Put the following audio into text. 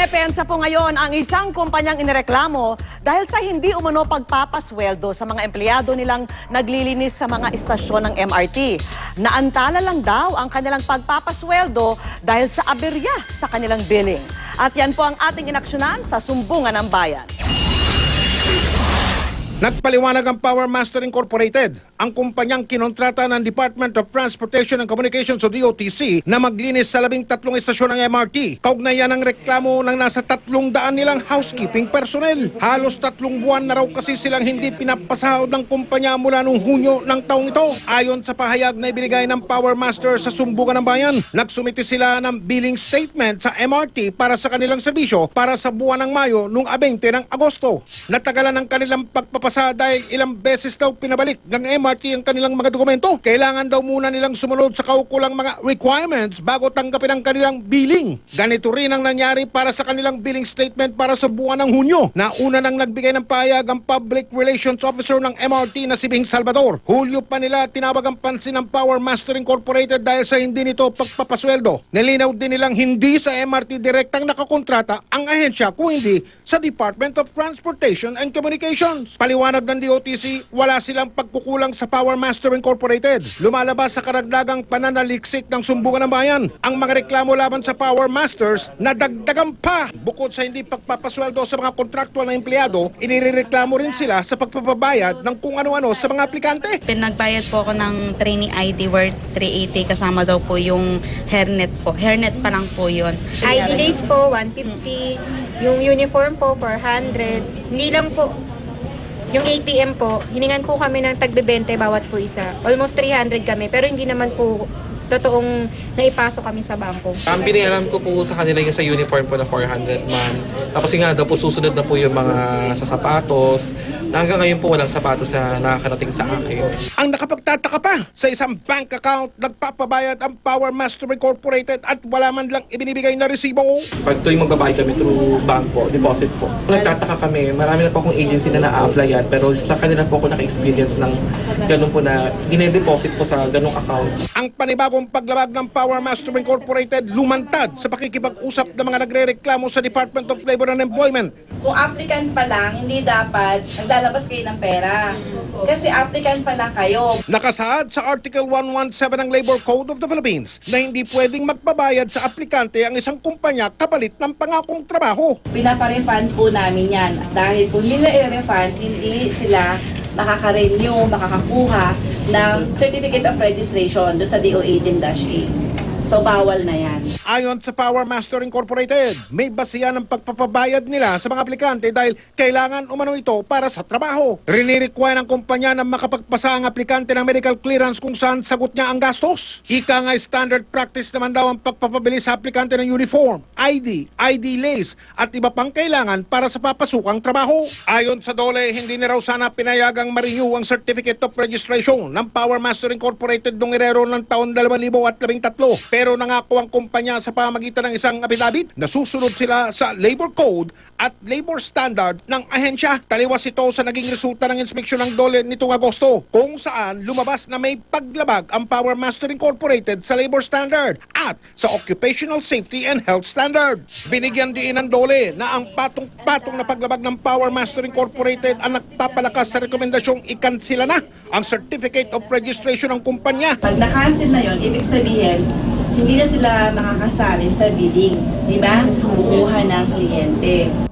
Dumepensa po ngayon ang isang kumpanyang inireklamo dahil sa hindi umano pagpapasweldo sa mga empleyado nilang naglilinis sa mga istasyon ng MRT. Naantala lang daw ang kanilang pagpapasweldo dahil sa aberya sa kanilang billing. At yan po ang ating inaksyonan sa Sumbungan ng Bayan. Nagpaliwanag ang Power Master Incorporated, ang kumpanyang kinontrata ng Department of Transportation and Communications o DOTC na maglinis sa labing tatlong istasyon ng MRT. Kaugnayan ang reklamo ng nasa tatlong daan nilang housekeeping personnel. Halos tatlong buwan na raw kasi silang hindi pinapasahod ng kumpanya mula noong Hunyo ng taong ito. Ayon sa pahayag na ibinigay ng Power Master sa Sumbungan ng Bayan, nagsumiti sila ng billing statement sa MRT para sa kanilang serbisyo para sa buwan ng Mayo noong 20 ng Agosto. Natagalan ang kanilang pagpapasa dahil ilang beses daw pinabalik ng MRT ang kanilang mga dokumento. Kailangan daw muna nilang sumunod sa kaukulang mga requirements bago tanggapin ang kanilang billing. Ganito rin ang nangyari para sa kanilang billing statement para sa buwan ng Hunyo. Nauna nang nagbigay ng payag ang Public Relations Officer ng MRT na si Bing Salvador. Hulyo pa nila tinawag ang pansin ng Power Master Incorporated dahil sa hindi nito pagpapasweldo. Nilinaw din nilang hindi sa MRT direktang nakakontrata ang ahensya kung hindi sa Department of Transportation and Communications. Paliwanag ng DOTC, wala silang pagkukulang sa Power Master Incorporated. Lumalabas sa karagdagang pananaliksik ng sumbungan ng bayan. Ang mga reklamo laban sa Power Masters nadagdagan pa. Bukod sa hindi pagpapasweldo sa mga kontraktual na empleyado, inireklamo rin sila sa pagpapabayad ng kung ano-ano sa mga aplikante. Pinagbayad po ako ng training ID worth 380 kasama daw po yung hairnet po. Hairnet pa lang po yun. ID days po, 150. Yung uniform po, 400. Hindi lang po. Yung ATM po, hiningan po kami ng tagbe-20 bawat po isa. Almost 300 kami, pero hindi naman po totoong naipasok kami sa bangko. Ang binialam ko po sa kanila yung sa uniform po na 400 man. Tapos yung nga daw po susunod na po yung mga sa sapatos. Na hanggang ngayon po walang sapatos na nakakarating sa akin. Ang nakapagtataka pa sa isang bank account, nagpapabayad ang Power Master Incorporated at wala man lang ibinibigay na resibo. Pag tuwing magbabayad kami through bank po, deposit po. Nagtataka kami, marami na po akong agency na na-applyan pero sa kanila po ako naka-experience ng ganun po na dine-deposit po sa ganung account. Ang panibagong paglabag ng Power Master Incorporated lumantad sa pakikipag-usap ng mga nagrereklamo sa Department of Labor and Employment. kung applicant pa lang, hindi dapat naglalabas kayo ng pera. Kasi applicant pa lang kayo. Nakasaad sa Article 117 ng Labor Code of the Philippines na hindi pwedeng magbabayad sa aplikante ang isang kumpanya kapalit ng pangakong trabaho. Pinaparefund po namin yan. Dahil kung hindi na i-refund, hindi sila makaka-renew, makakakuha ng Certificate of Registration do sa DO 18-A. So, bawal na yan. Ayon sa Power Master Incorporated, may basihan ng pagpapabayad nila sa mga aplikante dahil kailangan umano ito para sa trabaho. Rinirikwire ng kumpanya na makapagpasa ang aplikante ng medical clearance kung saan sagot niya ang gastos. Ika nga standard practice naman daw ang pagpapabili sa aplikante ng uniform, ID, ID lace at iba pang kailangan para sa papasukang trabaho. Ayon sa DOLE, hindi na raw sana pinayagang ma-renew ang Certificate of Registration ng Power Master Incorporated noong Enero ng taon 2013 pero nangako ang kumpanya sa pamagitan ng isang affidavit na susunod sila sa Labor Code at Labor Standard ng ahensya. Taliwas ito sa naging resulta ng inspeksyon ng DOLE nitong Agosto kung saan lumabas na may paglabag ang Power Master Incorporated sa Labor Standard at sa Occupational Safety and Health Standard. Binigyan din ng DOLE na ang patong-patong na paglabag ng Power Master Incorporated ang nagpapalakas sa rekomendasyong ikansila na ang Certificate of Registration ng kumpanya Pag na-cancel na yon, ibig sabihin, hindi na sila makakasali sa bidding. Di ba? Kukuha ng kliyente.